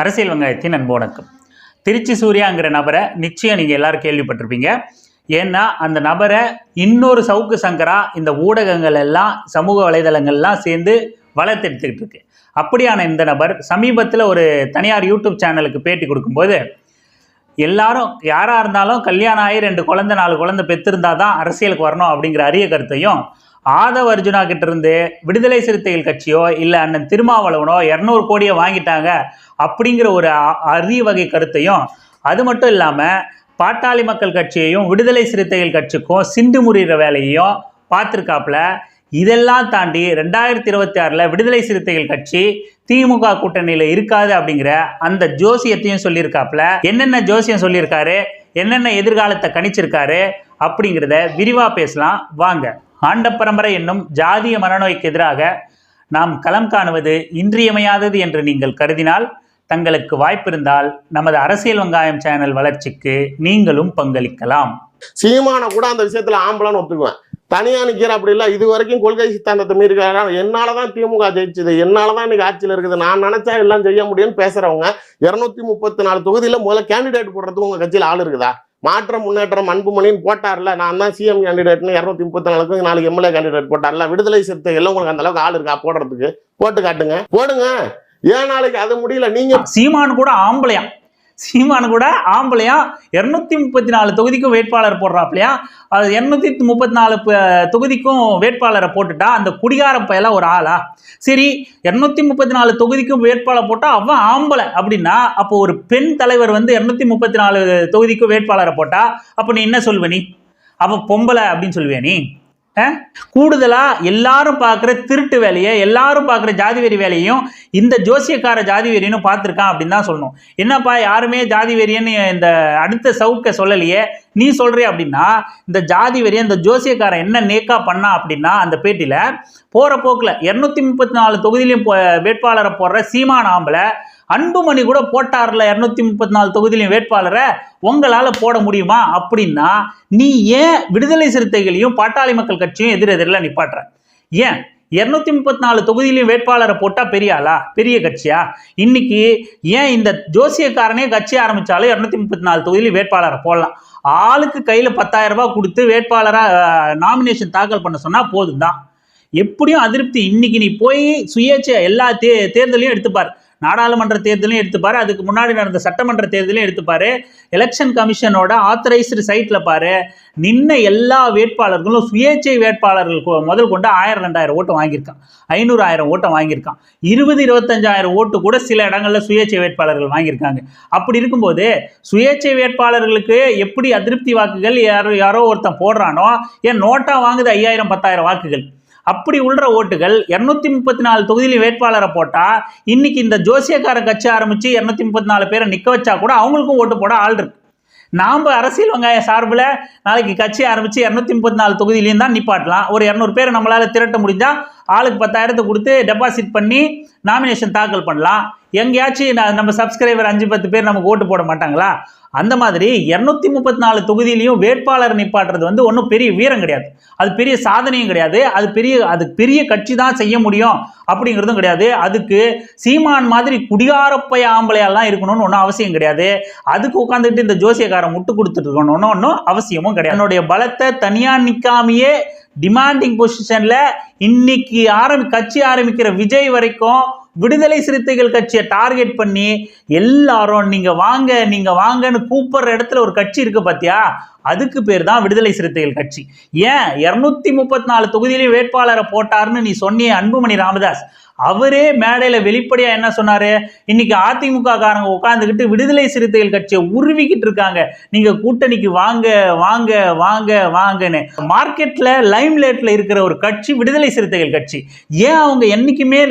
அரசியல் வெங்காயத்தின் அன்பு வணக்கம். திருச்சி சூர்யாங்கிற நபரை நிச்சயம் நீங்கள் எல்லாரும் கேள்விப்பட்டிருப்பீங்க. ஏன்னா அந்த நபரை இன்னொரு சவுக்கு சங்கரா இந்த ஊடகங்கள் எல்லாம் சமூக வலைதளங்கள்லாம் சேர்ந்து வளர்த்தெடுத்துக்கிட்டு இருக்கு. அப்படியான இந்த நபர் சமீபத்தில் ஒரு தனியார் யூடியூப் சேனலுக்கு பேட்டி கொடுக்கும்போது எல்லாரும் யாராக இருந்தாலும் கல்யாணம் ஆகி ரெண்டு குழந்தை நாலு குழந்தை பெற்றிருந்தா தான் அரசியலுக்கு வரணும் அப்படிங்கிற அரிய கருத்தையும் ஆதவ அர்ஜுனா கிட்ட இருந்து விடுதலை சிறுத்தைகள் கட்சியோ இல்லை அண்ணன் திருமாவளவனோ இரநூறு கோடியை வாங்கிட்டாங்க அப்படிங்கிற ஒரு அ- அரிய வகை கருத்தையும் அது மட்டும் இல்லாமல் பாட்டாளி மக்கள் கட்சியையும் விடுதலை சிறுத்தைகள் கட்சிக்கும் சிண்டு முறிகிற வேலையையும் பார்த்துருக்காப்புல. இதெல்லாம் தாண்டி ரெண்டாயிரத்தி இருபத்தி ஆறில் விடுதலை சிறுத்தைகள் கட்சி திமுக கூட்டணியில் இருக்காது அப்படிங்கிற அந்த ஜோசியத்தையும் சொல்லியிருக்காப்புல. என்னென்ன ஜோசியம் சொல்லியிருக்காரு? என்னென்ன எதிர்காலத்தை கணிச்சிருக்காரு? அப்படிங்கிறத விரிவாக பேசலாம். வாங்க. ஆண்ட பரம்பரை என்னும் ஜாதிய மனநோய்க்கு எதிராக நாம் களம் காணுவது இன்றியமையாதது என்று நீங்கள் கருதினால் தங்களுக்கு வாய்ப்பிருந்தால் நமது அரசியல் வெங்காயம் சேனல் வளர்ச்சிக்கு நீங்களும் பங்களிக்கலாம். சீமான கூட அந்த விஷயத்துல ஆம்பளான்னு ஒத்துக்குவேன். தனியா நிக்கிற அப்படி இல்ல இது வரைக்கும் கொள்கை சித்தாந்தத்தை மீறிக்கிறாங்க என்னாலதான் திமுக ஜெயிச்சது என்னாலதான் இன்னைக்கு ஆட்சியில் இருக்குது நான் நினைச்சா எல்லாம் செய்ய முடியும்னு பேசுறவங்க இருநூத்தி முப்பத்தி நாலு தொகுதியில முதல்ல கேண்டிடேட் போடுறதுக்கு உங்க கட்சியில ஆள் இருக்குதா? மாற்றம் முன்னேற்றம் அன்புமணின்னு போட்டார்ல. நான் தான் சிஎம் கேண்டிடேட்னு இருநூத்தி முப்பத்தி நாலுக்கு நாளைக்கு எம்எல்ஏ கேண்டிடேட் போட்டார்ல. விடுதலை சிறுத்தை எல்லாம் உங்களுக்கு அந்த அளவுக்கு ஆள் இருக்கா? போடுறதுக்கு. போட்டு காட்டுங்க. போடுங்க. ஏன் நாளைக்கு அது முடியல? நீங்க சீமான் கூட ஆம்பளையா சீமான் கூட ஆம்பளையா? இரநூத்தி முப்பத்தி நாலு தொகுதிக்கும் வேட்பாளர் போடுறாப்லையா? அது இரநூத்தி முப்பத்தி நாலு தொகுதிக்கும் வேட்பாளரை போட்டுட்டா அந்த குடிகார பயல ஒரு ஆளா? சரி இரநூத்தி முப்பத்தி நாலு தொகுதிக்கும் வேட்பாளர் போட்டால் அவன் ஆம்பளை அப்படின்னா அப்போ ஒரு பெண் தலைவர் வந்து இரநூத்தி முப்பத்தி நாலு தொகுதிக்கும் வேட்பாளரை போட்டா அப்போ நீ என்ன சொல்வ நீ? அவன் பொம்பளை அப்படின்னு சொல்லுவே நீ? கூடுதலாக எல்லாரும் பார்க்குற திருட்டு வேலையை எல்லாரும் பார்க்குற ஜாதி வெறி வேலையும் இந்த ஜோசியக்கார ஜாதி வெறின்னு பார்த்துருக்கான் அப்படின்னு தான் சொல்லணும். என்னப்பா யாருமே ஜாதி வெறியன்னு இந்த அடுத்த சவுக்கை சொல்லலையே. நீ சொல்கிற அப்படின்னா இந்த ஜாதி வெறியை இந்த ஜோசியக்காரன் என்ன நேக்கா பண்ணா அப்படின்னா அந்த பேட்டியில் போகிற போக்கில் இரநூத்தி முப்பத்தி நாலு தொகுதியிலையும் போ- வேட்பாளரை போடுற சீமான ஆம்பளை அன்புமணி கூட போட்டார்ல இரநூத்தி முப்பத்தி நாலு தொகுதியிலையும் வேட்பாளரை. உங்களால் போட முடியுமா? அப்படின்னா நீ ஏன் விடுதலை சிறுத்தைகளையும் பாட்டாளி மக்கள் கட்சியும் எதிர் எதிரில் நிப்பாட்டுற? ஏன்? இரநூத்தி முப்பத்தி நாலு தொகுதியிலையும் வேட்பாளரை போட்டால் பெரிய ஆளா? பெரிய கட்சியா? இன்னைக்கு ஏன் இந்த ஜோசியக்காரனே கட்சி ஆரம்பித்தாலும் இரநூத்தி முப்பத்தி நாலு தொகுதியிலும் வேட்பாளரை போடலாம். ஆளுக்கு கையில் பத்தாயிரம் ரூபாய் கொடுத்து வேட்பாளராக நாமினேஷன் தாக்கல் பண்ண சொன்னால் போதும் தான் எப்படியும் அதிருப்தி. இன்னைக்கு நீ போய் சுயேட்சை எல்லா தே தேர்தலையும் எடுத்துப்பார். நாடாளுமன்ற தேர்தலையும் எடுத்துப்பாரு. அதுக்கு முன்னாடி நடந்த சட்டமன்ற தேர்தலையும் எடுத்துப்பாரு. எலெக்ஷன் கமிஷனோட ஆத்தரைஸ்டு சைட்டில் பாரு நின்ன எல்லா வேட்பாளர்களும் சுயேட்சை வேட்பாளர்கள் கொ- முதல் கொண்டு ஆயிரம் ரெண்டாயிரம் ஓட்டு வாங்கியிருக்கான். ஐநூறு ஆயிரம் ஓட்டை வாங்கியிருக்கான். இருபது இருபத்தஞ்சாயிரம் ஓட்டு கூட சில இடங்களில் சுயேட்சை வேட்பாளர்கள் வாங்கியிருக்காங்க. அப்படி இருக்கும்போது சுயேட்சை வேட்பாளர்களுக்கு எப்படி அதிருப்தி வாக்குகள் யாரோ யாரோ ஒருத்தன் போடுறானோ ஏன் நோட்டா வாங்குது ஐயாயிரம் பத்தாயிரம் வாக்குகள். அப்படி உள்ள ஓட்டுகள் இரநூத்தி முப்பத்தி நாலு தொகுதியில் வேட்பாளரை போட்டால் இன்னைக்கு இந்த ஜோசியக்கார கட்சி ஆரம்பித்து இரநூத்தி முப்பத்தி நாலு பேரை நிற்க வச்சா கூட அவங்களுக்கும் ஓட்டு போட ஆள் இருக்கு. நாம் அரசியல் வெங்காய சார்பில் நாளைக்கு கட்சி ஆரம்பித்து இரநூத்தி முப்பத்தி நாலு தொகுதியிலையும் தான் நிப்பாட்டலாம். ஒரு இரநூறு பேர் நம்மளால் திரட்ட முடிஞ்சால் ஆளுக்கு பத்தாயிரத்தை கொடுத்து டெபாசிட் பண்ணி நாமினேஷன் தாக்கல் பண்ணலாம். எங்கேயாச்சும் நான் நம்ம சப்ஸ்கிரைபர் அஞ்சு பத்து பேர் நமக்கு ஓட்டு போட மாட்டாங்களா? அந்த மாதிரி இரநூத்தி முப்பத்தி நாலு தொகுதியிலையும் வேட்பாளர் நிப்பாட்டுறது வந்து ஒன்றும் பெரிய வீரம் கிடையாது. அது பெரிய சாதனையும் கிடையாது. அது பெரிய அது பெரிய கட்சி தான் செய்ய முடியும் அப்படிங்கிறதும் கிடையாது. அதுக்கு சீமான் மாதிரி குடியாரப்பை ஆம்பளையெல்லாம் இருக்கணும்னு ஒன்றும் அவசியம் கிடையாது. அதுக்கு உட்காந்துட்டு இந்த ஜோசியக்காரன் முட்டு கொடுத்துட்டு இருக்கணும்னு ஒன்றும் அவசியமும் கிடையாது. என்னுடைய பலத்தை தனியாக நிற்காமையே டிமாண்டிங் பொசிஷன்ல இன்னைக்கு ஆரம்பி கட்சி ஆரம்பிக்கிற விஜய் வரைக்கும் விடுதலை சிறுத்தைகள் கட்சியை டார்கெட் பண்ணி எல்லாரும் நீங்க வாங்க நீங்க வாங்கன்னு கூப்பிடுற இடத்துல ஒரு கட்சி இருக்கு பாத்தியா? அதுக்கு பேர் தான் விடுதலை சிறுத்தைகள் கட்சி. ஏன்? இரநூத்தி முப்பத்தி நாலு தொகுதியிலையும் வேட்பாளரை போட்டாருன்னு நீ சொன்னியே அன்புமணி ராமதாஸ். அவரே மேடையில் வெளிப்படையாக என்ன சொன்னார்? இன்னைக்கு அதிமுக காரங்க உட்காந்துக்கிட்டு விடுதலை சிறுத்தைகள் கட்சியை உருவிக்கிட்டு இருக்காங்க. நீங்கள் கூட்டணிக்கு வாங்க வாங்க வாங்க வாங்கன்னு. மார்க்கெட்டில் லைம் லைட்ல இருக்கிற ஒரு கட்சி விடுதலை சிறுத்தைகள் கட்சி. ஏன் அவங்க என்றைக்குமே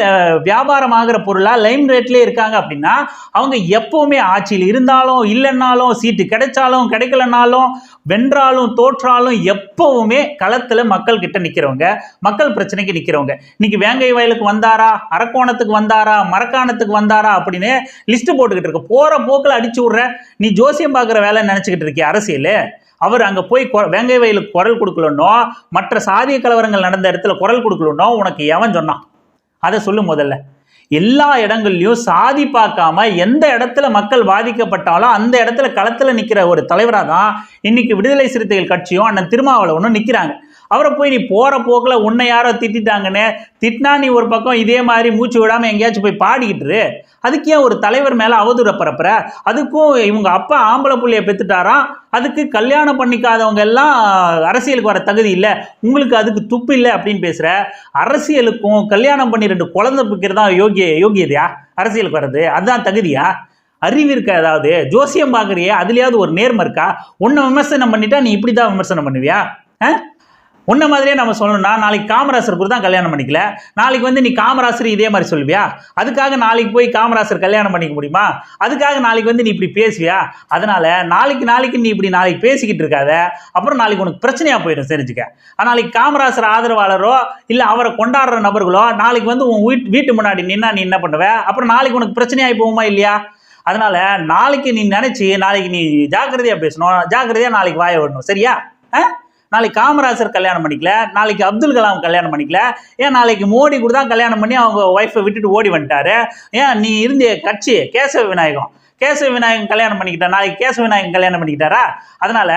வியாபாரம் ஆகிற பொருளாக லைம் ரேட்லேயே இருக்காங்க அப்படின்னா அவங்க எப்போவுமே ஆட்சியில் இருந்தாலும் இல்லைன்னாலும் சீட்டு கிடைச்சாலும் கிடைக்கலனாலும் வென்றாலும் தோற்றாலும் எப்பவுமே களத்துல மக்கள் கிட்ட நிக்கிறவங்க மக்கள் பிரச்சனைக்கு நிக்கிறவங்க. இன்னைக்கு வேங்கை வயலுக்கு வந்தாரா அரக்கோணத்துக்கு வந்தாரா மரக்காணத்துக்கு வந்தாரா அப்படின்னு லிஸ்ட் போட்டுக்கிட்டு இருக்கு. போற போக்கில் அடிச்சு விடுற நீ ஜோசியம் பார்க்குற வேலை நினைச்சுக்கிட்டு இருக்கிய அரசியல். அவர் அங்க போய் கொ- வேங்கை வயலுக்கு குரல் கொடுக்கலன்னோ மற்ற சாதிய கலவரங்கள் நடந்த இடத்துல குரல் கொடுக்கலன்னோ உனக்கு எவன் சொன்னான்? அதை சொல்லு முதல்ல. எல்லா இடங்கள்லையும் சாதி பார்க்காம எந்த இடத்துல மக்கள் பாதிக்கப்பட்டாலும் அந்த இடத்துல களத்தில் நிற்கிற ஒரு தலைவராக தான் இன்னைக்கு விடுதலை சிறுத்தைகள் கட்சியும் அண்ணன் திருமாவளவனும் நிற்கிறாங்க அவரை போய் நீ போகிற போக்கில் உன்னை யாரோ திட்டாங்கன்னு திட்டினா நீ ஒரு பக்கம் இதே மாதிரி மூச்சு விடாமல் எங்கேயாச்சும் போய் பாடிக்கிட்டுரு அதுக்கு ஏன் ஒரு தலைவர் மேலே அவதூற பரப்புற? அதுக்கும் இவங்க அப்பா ஆம்பளை புள்ளைய பெற்றுட்டாராம் அதுக்கு கல்யாணம் பண்ணிக்காதவங்க எல்லாம் அரசியலுக்கு வர தகுதி இல்லை. உங்களுக்கு அதுக்கு துப்பு இல்லை அப்படின்னு பேசுகிற அரசியலுக்கும் கல்யாணம் பண்ணி ரெண்டு குழந்தை பிக்கிறதா யோகிய யோகியதையா அரசியலுக்கு வர்றது? அதுதான் தகுதியா? அறிவு இருக்கா ஏதாவது? ஜோசியம் பார்க்குறியே அதுலேயாவது ஒரு நேர்மை இருக்கா? உன்னை விமர்சனம் பண்ணிட்டா நீ இப்படி தான் விமர்சனம் பண்ணுவியா? ஆ? உன்ன மாதிரியே நம்ம சொல்லணும்னா நாளைக்கு காமராசர் கூட தான் கல்யாணம் பண்ணிக்கல. நாளைக்கு வந்து நீ காமராசர் இதே மாதிரி சொல்லுவியா? அதுக்காக நாளைக்கு போய் காமராசர் கல்யாணம் பண்ணிக்க முடியுமா? அதுக்காக நாளைக்கு வந்து நீ இப்படி பேசுவியா? அதனால நாளைக்கு நாளைக்கு நீ இப்படி நாளைக்கு பேசிக்கிட்டு இருக்காத. அப்புறம் நாளைக்கு உனக்கு பிரச்சனையாக போயிடும் தெரிஞ்சுக்க. ஆனால் நாளைக்கு காமராசர் ஆதரவாளரோ இல்லை அவரை கொண்டாடுற நபர்களோ நாளைக்கு வந்து உன் வீட்டு வீட்டு முன்னாடி நின்னா நீ என்ன பண்ணுவ? அப்புறம் நாளைக்கு உனக்கு பிரச்சனையாகி போகுமா இல்லையா? அதனால நாளைக்கு நீ நினைச்சு நாளைக்கு நீ ஜாக்கிரதையாக பேசணும். ஜாக்கிரதையாக நாளைக்கு வாய விடணும் சரியா? ஆ? நாளைக்கு காமராஜர் கல்யாணம் பண்ணிக்கல நாளைக்கு அப்துல் கலாம் கல்யாணம் பண்ணிக்கல ஏன் நாளைக்கு மோடி கூட தான் கல்யாணம் பண்ணி அவங்க ஒய்ஃபை விட்டுட்டு ஓடி வந்துட்டாரு? ஏன் நீ இருந்த கட்சி கேசவ விநாயகம் கேசவ விநாயகன் கல்யாணம் பண்ணிக்கிட்டா நாளைக்கு கேசவ விநாயகன் கல்யாணம் பண்ணிக்கிட்டாரா? அதனால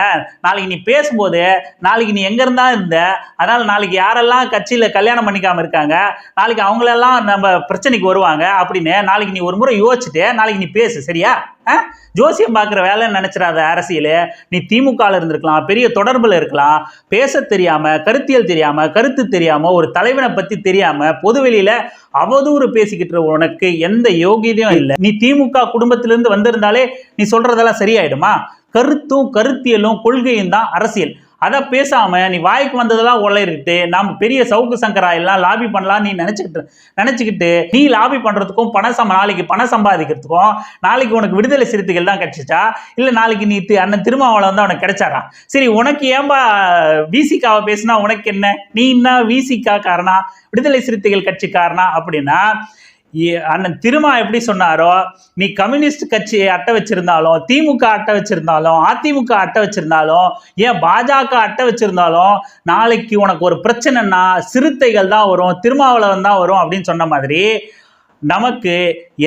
நாளைக்கு நீ பேசும்போது நாளைக்கு நீ எங்க இருந்தா இருந்த? அதனால நாளைக்கு யாரெல்லாம் கட்சியில கல்யாணம் பண்ணிக்காம இருக்காங்க? நாளைக்கு அவங்களெல்லாம் நம்ம பிரச்சனைக்கு வருவாங்க அப்படின்னு நாளைக்கு நீ ஒரு முறை யோசிச்சுட்டு நாளைக்கு நீ பேசு சரியா? ஜோசியம் பார்க்குற வேலைன்னு நினைச்சிடாத அரசியல். நீ திமுகவில் இருந்திருக்கலாம் பெரிய தொடர்பில் இருக்கலாம். பேச தெரியாம கருத்தியல் தெரியாம கருத்து தெரியாம ஒரு தலைவனை பத்தி தெரியாம பொதுவெளியில் அவதூறு பேசிக்கிட்டு உனக்கு எந்த யோகியதையும் இல்லை. நீ திமுக குடும்பத்திலிருந்து வந்திருந்தாலே நீ சொல்றதெல்லாம் சரியாயிடுமா? கருத்தும் கருத்தியலும் கொள்கையும் தான் அரசியல். அதை பேசாம நீ வாய்க்கு வந்ததெல்லாம் உளறிட்டு நாம பெரிய சவுக்கு சங்கரா எல்லாம் லாபி பண்ணலாம் நீ நினைச்சுக்கிட்டு நினைச்சுக்கிட்டு நீ லாபி பண்றதுக்கும் பணம் சம்ப நாளைக்கு பணம் சம்பாதிக்கிறதுக்கும் நாளைக்கு உனக்கு விடுதலை சிறுத்தைகள் தான் கிடைச்சிச்சா? இல்ல நாளைக்கு நீ அண்ணன் திருமாவளம் தான் உனக்கு கிடைச்சாரா சரி உனக்கு ஏன்பா விசிகாவை பேசினா உனக்கு என்ன? நீ என்ன விசிகா காரணா விடுதலை சிறுத்தைகள் கட்சிக்காரனா அப்படின்னா அண்ணன் திருமா எப்படி சொன்னாரோ நீ கம்யூனிஸ்ட் கட்சி அட்டை வச்சிருந்தாலும் திமுக அட்டை வச்சிருந்தாலும் அதிமுக அட்டை வச்சிருந்தாலும் ஏன் பாஜக அட்டை வச்சிருந்தாலும் நாளைக்கு உனக்கு ஒரு பிரச்சனைனா சிறுத்தைகள் தான் வரும் திருமாவளவன் தான் வரும் அப்படின்னு சொன்ன மாதிரி நமக்கு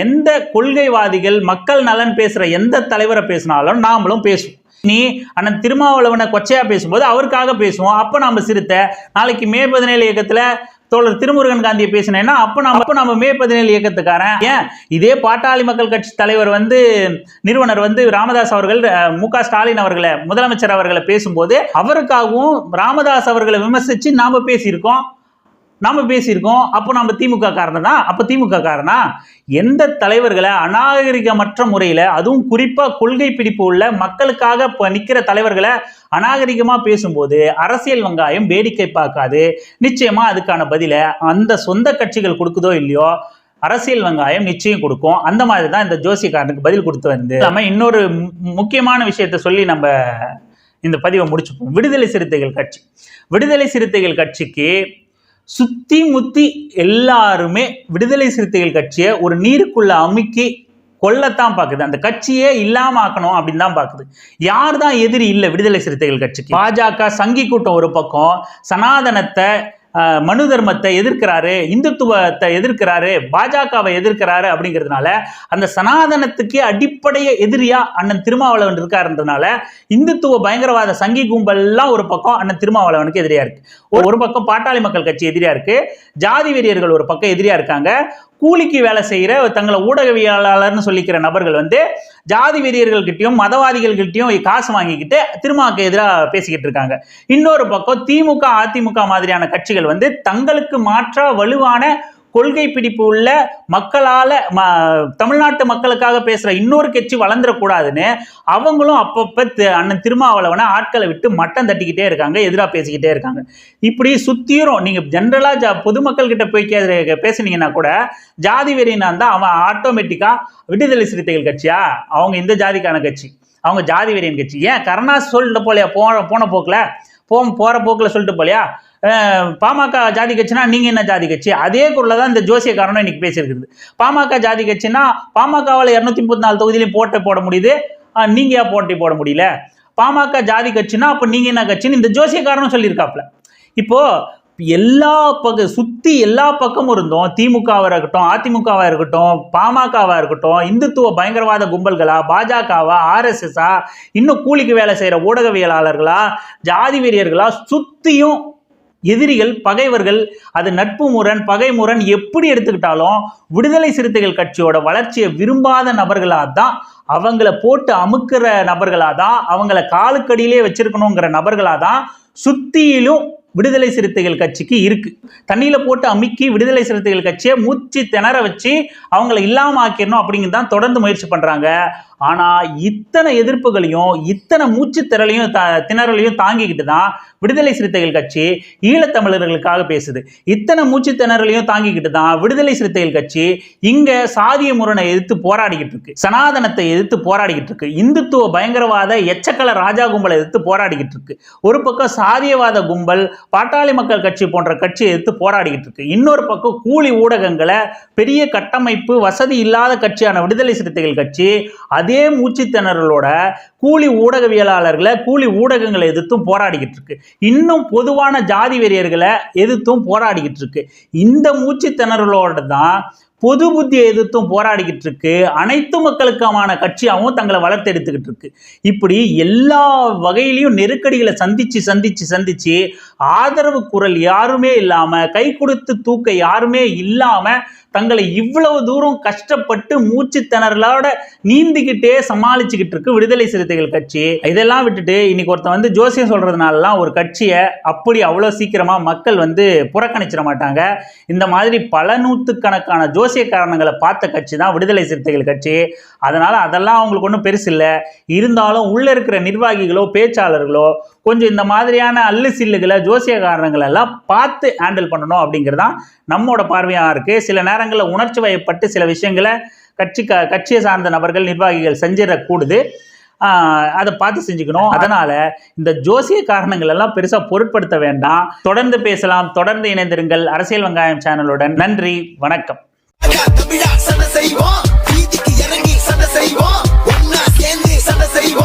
எந்த கொள்கைவாதிகள் மக்கள் நலன் பேசுகிற எந்த தலைவரை பேசினாலும் நாமளும் பேசுவோம். நீ அண்ணன் திருமாவளவனை கொச்சையாக பேசும்போது அவருக்காக பேசுவோம். அப்போ நாம் சிறுத்தை நாளைக்கு மே பதினேழு இயக்கத்தில் தோழர் திருமுருகன் காந்தியை பேசினேன்னா அப்ப நம்ம நம்ம மே பதினேழு இயக்கத்துக்காரன். ஏன்? இதே பாட்டாளி மக்கள் கட்சி தலைவர் வந்து நிறுவனர் வந்து ராமதாஸ் அவர்கள் மு க ஸ்டாலின் அவர்களை முதலமைச்சர் அவர்களை பேசும்போது அவருக்காகவும் ராமதாஸ் அவர்களை விமர்சிச்சு நாம பேசியிருக்கோம். நாம் பேசியிருக்கோம். அப்போ நம்ம திமுக காரணம் தான் அப்போ திமுக காரணா எந்த தலைவர்களை அநாகரிகமற்ற முறையில் அதுவும் குறிப்பாக கொள்கை பிடிப்பு உள்ள மக்களுக்காக இப்போ நிற்கிற தலைவர்களை அநாகரிகமாக பேசும்போது அரசியல் வெங்காயம் வேடிக்கை பார்க்காது. நிச்சயமாக அதுக்கான பதிலை அந்த சொந்த கட்சிகள் கொடுக்குதோ இல்லையோ அரசியல் வெங்காயம் நிச்சயம் கொடுக்கும். அந்த மாதிரி தான் இந்த ஜோசியக்காரனுக்கு பதில் கொடுத்து வந்து நம்ம இன்னொரு மு- முக்கியமான விஷயத்தை சொல்லி நம்ம இந்த பதிவை முடிச்சுப்போம். விடுதலை சிறுத்தைகள் கட்சி. விடுதலை சிறுத்தைகள் கட்சிக்கு சுத்தி முத்தி எல்லாருமே விடுதலை சிறுத்தைகள் கட்சியை ஒரு நீருக்குள்ள அமுக்கி கொல்லத்தான் பார்க்குது அந்த கட்சியே இல்லாம ஆக்கணும் அப்படின்னு தான் பார்க்குது யார் தான் எதிரி இல்லை விடுதலை சிறுத்தைகள் கட்சிக்கு? பாஜக சங்கி கூட்டம் ஒரு பக்கம் சனாதனத்தை மனு தர்மத்தை எதிர்க்கிறாரு இந்துத்துவத்தை எதிர்க்கிறாரு பாஜகவை எதிர்க்கிறாரு அப்படிங்கிறதுனால அந்த சனாதனத்துக்கே அடிப்படைய எதிரியா அண்ணன் திருமாவளவன் இருக்காருன்றதுனால இந்துத்துவ பயங்கரவாத சங்கி கும்பல்லாம் ஒரு பக்கம் அண்ணன் திருமாவளவனுக்கு எதிரியா இருக்கு. ஒரு- ஒரு பக்கம் பாட்டாளி மக்கள் கட்சி எதிரியா இருக்கு ஜாதி வெறியர்கள் ஒரு பக்கம் எதிரியா இருக்காங்க. கூலிக்கு வேலை செய்யற தங்களை ஊடகவியலாளர்னு சொல்லிக்கிற நபர்கள் வந்து ஜாதி வெறியர்கள்கிட்டயும் மதவாதிகள்கிட்டையும் காசு வாங்கிக்கிட்டு திருமாவுக்கு எதிராக பேசிக்கிட்டு இருக்காங்க. இன்னொரு பக்கம் திமுக அதிமுக மாதிரியான கட்சிகள் வந்து தங்களுக்கு மாற்ற வலுவான கொள்கை பிடிப்பு உள்ள மக்களால் ம- தமிழ்நாட்டு மக்களுக்காக பேசுகிற இன்னொரு கட்சி வளர்ந்துடக்கூடாதுன்னு அவங்களும் அப்பப்போ அண்ணன் திருமாவளவனை ஆட்களை விட்டு மட்டம் தட்டிக்கிட்டே இருக்காங்க எதிராக பேசிக்கிட்டே இருக்காங்க. இப்படி சுத்திரும். நீங்கள் ஜென்ரலாக ஜா பொதுமக்கள்கிட்ட போய் கே- பேசுனீங்கன்னா கூட ஜாதி வெறினா இருந்தால் அவன் ஆட்டோமேட்டிக்காக விடுதலை சிறுத்தைகள் கட்சியா? அவங்க இந்த ஜாதிக்கான கட்சி. அவங்க ஜாதி வெறியன் கட்சி. ஏன் கருணாஸ் சொல்லிட்டு போலையா? போன போன போக்கில்? போ போகிற போக்கில் சொல்லிட்டு போலையா? பாமக ஜாதி கட்சினா நீங்கள் என்ன ஜாதி கட்சி? அதே குரல தான் இந்த ஜோசியக்காரனும் இன்னைக்கு பேசியிருக்கிறது பாமக ஜாதி கட்சினா பாமகவில் இரநூத்தி முப்பத்தி நாலு தொகுதியிலையும் போட்டை போட முடியுது. நீங்கள் ஏன் போட்டி போட முடியல? பாமக ஜாதி கட்சினா அப்போ நீங்கள் என்ன கட்சின்னு இந்த ஜோசியக்காரனும் சொல்லியிருக்காப்ல இப்போ எல்லா பக்க சுற்றி எல்லா பக்கமும் இருந்தோம். திமுகவாக இருக்கட்டும் அதிமுகவாக இருக்கட்டும் பாமகவாக இருக்கட்டும் இந்துத்துவ பயங்கரவாத கும்பல்களா பாஜகவா ஆர்எஸ்எஸ்ஸா இன்னும் கூலிக்கு வேலை செய்கிற ஊடகவியலாளர்களா ஜாதி வெறியர்களா சுற்றியும் எதிரிகள் பகைவர்கள் அது நட்பு முரண் பகை முரண் எப்படி எடுத்துக்கிட்டாலும் விடுதலை சிறுத்தைகள் கட்சியோட வளர்ச்சியை விரும்பாத நபர்களாக தான் அவங்கள போட்டு அமுக்குற நபர்களாக தான் அவங்கள காலுக்கடியிலே வச்சிருக்கணுங்கிற நபர்களாக தான் சுத்தியிலும் விடுதலை சிறுத்தைகள் கட்சிக்கு இருக்கு. தண்ணியில போட்டு அமுக்கி விடுதலை சிறுத்தைகள் கட்சியை மூச்சு திணற வச்சு அவங்கள இல்லாம ஆக்கிடணும் அப்படிங்கிறது தான் தொடர்ந்து முயற்சி பண்றாங்க. ஆனா இத்தனை எதிர்ப்புகளையும் இத்தனை மூச்சு திறலையும் த- திணறலையும் தாங்கிக்கிட்டு தான் விடுதலை சிறுத்தைகள் கட்சி ஈழத்தமிழர்களுக்காக பேசுது. இத்தனை மூச்சு திணறலையும் தாங்கிக்கிட்டு தான் விடுதலை சிறுத்தைகள் கட்சி இங்க சாதிய முரணை எதிர்த்து போராடிக்கிட்டு இருக்கு. சனாதனத்தை எதிர்த்து போராடிக்கிட்டு இருக்கு. இந்துத்துவ பயங்கரவாத எச்சக்கல ராஜா கும்பலை எதிர்த்து போராடிக்கிட்டு இருக்கு. ஒரு பக்கம் சாதியவாத கும்பல் பாட்டாளி மக்கள் கட்சி போன்ற கட்சி எதிர்த்து போராடிக்கிட்டு இருக்கு. இன்னொரு பக்கம் கூலி ஊடகங்களை பெரிய கட்டமைப்பு வசதி இல்லாத கட்சியான விடுதலை சிறுத்தைகள் கட்சி அதே மூச்சுத்திணறலோட கூலி ஊடகவியலாளர்களை கூலி ஊடகங்களை எதிர்த்தும் போராடிக்கிட்டு இருக்கு. இன்னும் பொதுவான ஜாதி வெறியர்களை எதிர்த்தும் போராடிக்கிட்டு இருக்கு. இந்த மூச்சுத்திணறலோட தான் பொது புத்தியை எதிர்த்தும் போராடிக்கிட்டு இருக்கு. அனைத்து மக்களுக்குமான கட்சியாகவும் தங்களை வளர்த்தெடுத்துக்கிட்டு இருக்கு. இப்படி எல்லா வகையிலையும் நெருக்கடிகளை சந்திச்சு சந்திச்சு சந்திச்சு ஆதரவு குரல் யாருமே இல்லாம கை கொடுத்து தூக்க யாருமே இல்லாம தங்களை இவ்வளவு தூரம் கஷ்டப்பட்டு மூச்சு திணறலோட நீந்திக்கிட்டே சமாளிச்சுக்கிட்டு இருக்கு விடுதலை சிறுத்தைகள் கட்சி. இதெல்லாம் விட்டுட்டு இன்னைக்கு ஒருத்தன் வந்து ஜோசியம் சொல்றதுனாலலாம் ஒரு கட்சியை அப்படி அவ்வளோ சீக்கிரமா மக்கள் வந்து புறக்கணிச்சிட மாட்டாங்க. இந்த மாதிரி பல நூற்றுக்கணக்கான ஜோசிய காரணங்களை பார்த்த கட்சி தான் விடுதலை சிறுத்தைகள் கட்சி. அதனால அதெல்லாம் அவங்களுக்கு ஒன்றும் பெருசு இல்லை. இருந்தாலும் உள்ள இருக்கிற நிர்வாகிகளோ பேச்சாளர்களோ கொஞ்சம் இந்த மாதிரியான அல்லு சில்லுகளை ஜோசிய எல்லாம் பார்த்து ஹேண்டில் பண்ணணும் அப்படிங்கிறதான் நம்மோட பார்வையாக இருக்கு. சில நேரம் நேரங்களில் உணர்ச்சி வயப்பட்டு சில விஷயங்களை கட்சி க கட்சியை சார்ந்த நபர்கள் நிர்வாகிகள் செஞ்சிடக்கூடுது அதை பார்த்து செஞ்சுக்கணும். அதனால இந்த ஜோசிய காரணங்கள் எல்லாம் பெருசா பொருட்படுத்த வேண்டாம். தொடர்ந்து பேசலாம். தொடர்ந்து இணைந்திருங்கள். அரசியல் வெங்காயம் சேனலுடன். நன்றி. வணக்கம். செய்வோம்.